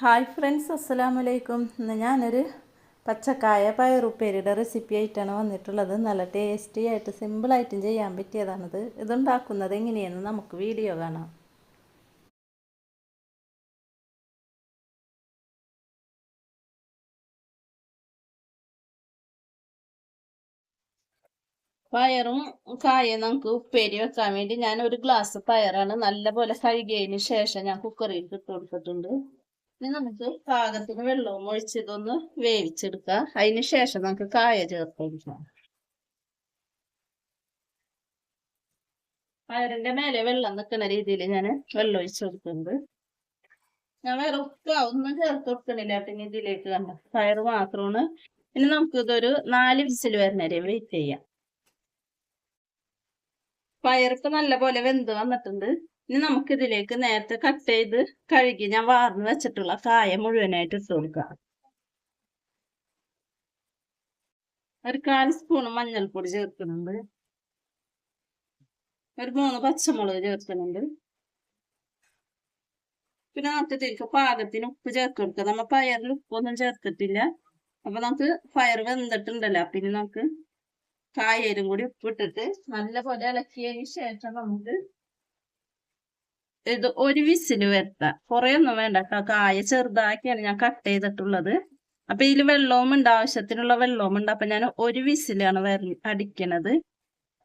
Hi friends അസ്സലാമു അലൈക്കും ഇന്ന് ഞാനൊരു പച്ചക്കായ പയറുപ്പേരിയുടെ റെസിപ്പി ആയിട്ടാണ് വന്നിട്ടുള്ളത്. നല്ല ടേസ്റ്റി ആയിട്ട് സിമ്പിളായിട്ടും ചെയ്യാൻ പറ്റിയതാണിത്. ഇതുണ്ടാക്കുന്നത് എങ്ങനെയെന്ന് നമുക്ക് വീഡിയോ കാണാം. പയറും കായും നമുക്ക് ഉപ്പേരി വെക്കാൻ വേണ്ടി ഞാൻ ഒരു ഗ്ലാസ് പയറാണ് നല്ലപോലെ കഴുകിയതിന് ശേഷം ഞാൻ കുക്കറിൽ ഇട്ട് കൊടുത്തിട്ടുണ്ട്. ഇനി നമുക്ക് പാകത്തിന് വെള്ളവും ഒഴിച്ചതൊന്ന് വേവിച്ചെടുക്കുക അതിന് ശേഷം നമുക്ക് കായ ചേർത്തെടുക്കാം പയറിന്റെ മേലെ വെള്ളം നിൽക്കുന്ന രീതിയിൽ ഞാൻ വെള്ളം ഒഴിച്ചു കൊടുക്കുന്നുണ്ട്. ഞാൻ വേറെ ഉപ്പ ഒന്നും ചേർത്ത് കൊടുക്കണില്ല പിന്നെ ഇതിലേക്ക് കണ്ട. പയർ മാത്രമാണ്. ഇനി നമുക്ക് ഇതൊരു നാല് വിസിൽ വരുന്നവരെ വെയിറ്റ് ചെയ്യാം. പയർക്ക് നല്ല പോലെ വെന്ത് വന്നിട്ടുണ്ട്. ഇനി നമുക്ക് ഇതിലേക്ക് നേരത്തെ കട്ട് ചെയ്ത് കഴുകി ഞാൻ വാർന്ന് വെച്ചിട്ടുള്ള കായ മുഴുവനായിട്ട് ഇട്ട് കൊടുക്കാം. ഒരു കാൽ സ്പൂൺ മഞ്ഞൾപ്പൊടി ചേർക്കുന്നുണ്ട്. ഒരു മൂന്ന് പച്ചമുളക് ചേർക്കുന്നുണ്ട്. പിന്നെ നമുക്ക് ഇതിലേക്ക് പാകത്തിന് ഉപ്പ് ചേർത്ത് നമ്മൾ നമ്മ പയറിൽ ഉപ്പൊന്നും ചേർത്തിട്ടില്ല. അപ്പൊ നമുക്ക് പയർ വെന്തിട്ടുണ്ടല്ലോ. പിന്നെ നമുക്ക് കായയിലും കൂടി ഉപ്പിട്ടിട്ട് നല്ലപോലെ ഇളക്കിയതിന് ശേഷം നമുക്ക് ഇത് ഒരു വിസിൽ വരുത്താം. കുറെ ഒന്നും വേണ്ട. കേട്ടോ കായ ചെറുതാക്കിയാണ് ഞാൻ കട്ട് ചെയ്തിട്ടുള്ളത്. അപ്പൊ ഇതിൽ വെള്ളവും ഉണ്ട് ആവശ്യത്തിനുള്ള വെള്ളവും ഉണ്ട്. അപ്പൊ ഞാൻ ഒരു വിസിലാണ് വര അടിക്കണത്.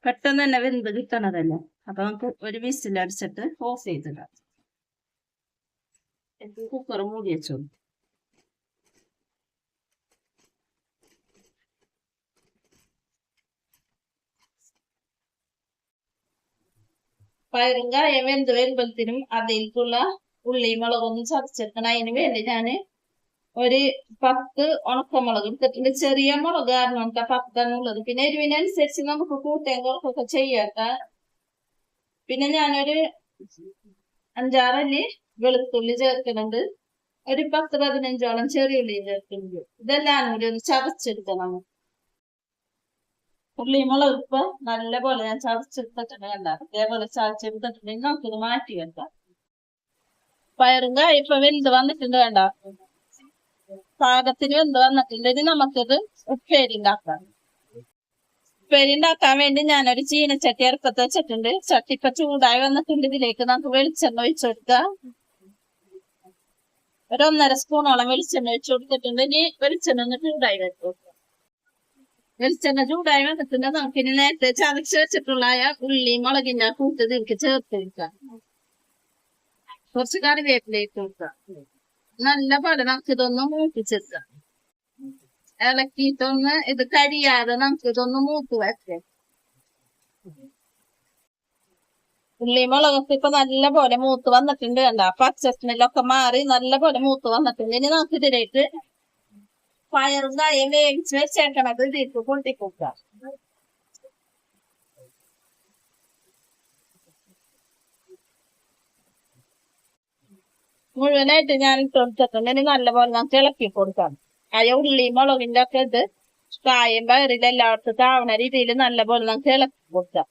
പെട്ടെന്ന് തന്നെ വെന്ത് കിട്ടണതല്ലേ? അപ്പൊ നമുക്ക് ഒരു വിസിൽ അടിച്ചിട്ട് ഓഫ് ചെയ്തിടാം. കുക്കർ മൂടി വെച്ചോളൂ പയറും കായം വെന്ത് വരുമ്പോഴത്തേനും അതിലേക്കുള്ള ഉള്ളിയും മുളകൊന്നും ചതച്ചെടുക്കണം അതിന് വേണ്ടി ഞാൻ ഒരു പത്ത് ഉണക്കമുളക് എടുത്തിട്ടുണ്ട്. ചെറിയ മുളക് കാരണം നമുക്ക് പത്താണുള്ളത് പിന്നെ എരിവിനനുസരിച്ച് നമുക്ക് കൂട്ടയും കുറക്കൊക്കെ ചെയ്യാത്ത പിന്നെ ഞാനൊരു അഞ്ചാറല്ലി വെളുത്തുള്ളി ചേർക്കുന്നുണ്ട്. ഒരു പത്ത് പതിനഞ്ചോളം ചെറിയ ഉള്ളി ചേർക്കുന്നുണ്ട്. ഇതെല്ലാം കൂടി ഒന്ന് ചതച്ചെടുക്കണം. ഉള്ളി മുളക് ഇപ്പൊ നല്ല പോലെ ഞാൻ ചതച്ചെടുത്തിട്ടുണ്ട് കണ്ട? അതേപോലെ ചതച്ചെടുത്തിട്ടുണ്ടെങ്കിൽ നമുക്കിത് മാറ്റി വെക്കാം. പയറും കായ ഇപ്പൊ വെന്ത് വന്നിട്ടുണ്ട് കണ്ട? പാകത്തിന് വെന്ത് വന്നിട്ടുണ്ട്. ഇനി നമുക്കിത് ഉപ്പേരി ഉണ്ടാക്കാം. ഉപ്പേരി ഉണ്ടാക്കാൻ വേണ്ടി ഞാനൊരു ചീനച്ചട്ടി അടുപ്പത്ത് വെച്ചിട്ടുണ്ട്. ചട്ടി ഇപ്പൊ ചൂടായി വന്നിട്ടുണ്ട്. ഇതിലേക്ക് നമുക്ക് വെളിച്ചെണ്ണ ഒഴിച്ചു കൊടുക്കാം. ഒരു ഒന്നര സ്പൂണോളം വെളിച്ചെണ്ണ ഒഴിച്ചു കൊടുത്തിട്ടുണ്ട്. ഇനി വെളിച്ചെണ്ണ ഒന്ന് ചൂടായി വെക്കും വെളിച്ചെണ്ണ ചൂടായ വെള്ളത്തിന്റെ നമുക്ക് ഇനി നേരത്തെ ചതച്ച് വെച്ചിട്ടുള്ള ഉള്ളി മുളകിന്റെ കൂട്ട് ഇതിലേക്ക് ചേർത്ത് വെക്കാം കുറച്ച് കറിവേപ്പിലേക്ക് വെക്കാം നല്ല പോലെ നമുക്ക് ഇതൊന്ന് മൂപ്പിച്ചെടുക്കാം ഇളക്കിയിട്ടൊന്ന് ഇത് കരിയാതെ നമുക്ക് ഇതൊന്ന് മൂത്ത് വെക്കാം ഉള്ളി മുളകൊക്കെ ഇപ്പൊ നല്ല പോലെ മൂത്ത് വന്നിട്ടുണ്ട് കണ്ട? പച്ചസ്മെല്ലൊക്കെ മാറി നല്ല പോലെ മൂത്ത് വന്നിട്ടുണ്ട്. ഇനി നമുക്ക് ഇതിലേക്ക് പയറും കായും വേവിച്ച് വെച്ചേക്കണത് ഇതിലേക്ക് പൊട്ടിക്കൊടുക്കാം മുഴുവനായിട്ട് ഞാൻ ഇട്ട് കൊടുത്തിട്ടുണ്ട്. ഇനി നല്ലപോലെ ഞാൻ തിളക്കി കൊടുക്കാം അയ ഉള്ളി മുളകിന്റെ ഒക്കെ ഇത് കായും പയറിൽ താവണ രീതിയിൽ നല്ലപോലെ ഞാൻ തിളക്കി കൊടുക്കാം.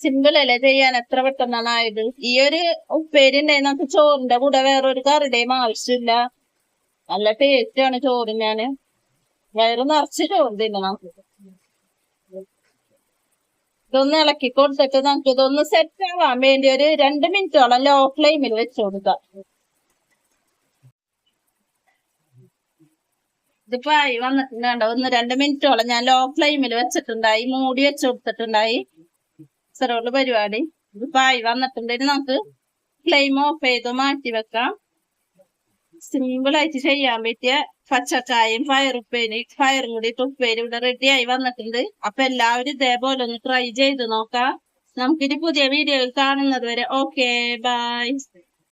സിമ്പിൾ അല്ലേ ചെയ്യാൻ? എത്ര പെട്ടെന്നാണ് ആയത്? ഈ ഒരു ഉപ്പേരി ഉണ്ടെങ്കിൽ നമുക്ക് ചോറിന്റെ കൂടെ വേറൊരു കറിയുടെയും ആവശ്യമില്ല. നല്ല ടേസ്റ്റ് ആണ് ചോറിന് ഞാൻ. വയറ് നിറച്ച് ചോറ് തിന്നണം. ഇതൊന്ന് ഇളക്കി കൊടുത്തിട്ട് നമുക്ക് ഇതൊന്ന് സെറ്റ് ആവാൻ വേണ്ടി ഒരു രണ്ട് മിനിറ്റോളം ലോ ഫ്ലെയിമിൽ വെച്ച് കൊടുക്കാം. ഇതിപ്പോ ആയി വന്നിട്ടുണ്ട് ഒന്ന് രണ്ട് മിനിറ്റോളം ഞാൻ ലോ ഫ്ലെയിമിൽ വെച്ചിട്ടുണ്ടായി മൂടി വെച്ച് കൊടുത്തിട്ടുണ്ടായി. സെറോൾ പരിപാടി. ഇതിപ്പോ ആയി വന്നിട്ടുണ്ടെങ്കിൽ നമുക്ക് ഫ്ലെയിം ഓഫ് ചെയ്ത് മാറ്റി വെക്കാം. സിമ്പിൾ ചെയ്യാൻ പറ്റിയ പച്ചക്കായും പയറുപ്പേരി പയറും കൂടി ഉപ്പേരി ഇവിടെ റെഡി ആയി വന്നിട്ടുണ്ട്. അപ്പൊ എല്ലാവരും ഇതേപോലെ ഒന്ന് ട്രൈ ചെയ്ത് നോക്കാം. നമുക്കിനി പുതിയ വീഡിയോയിൽ കാണുന്നത് വരെ ഓക്കെ ബൈ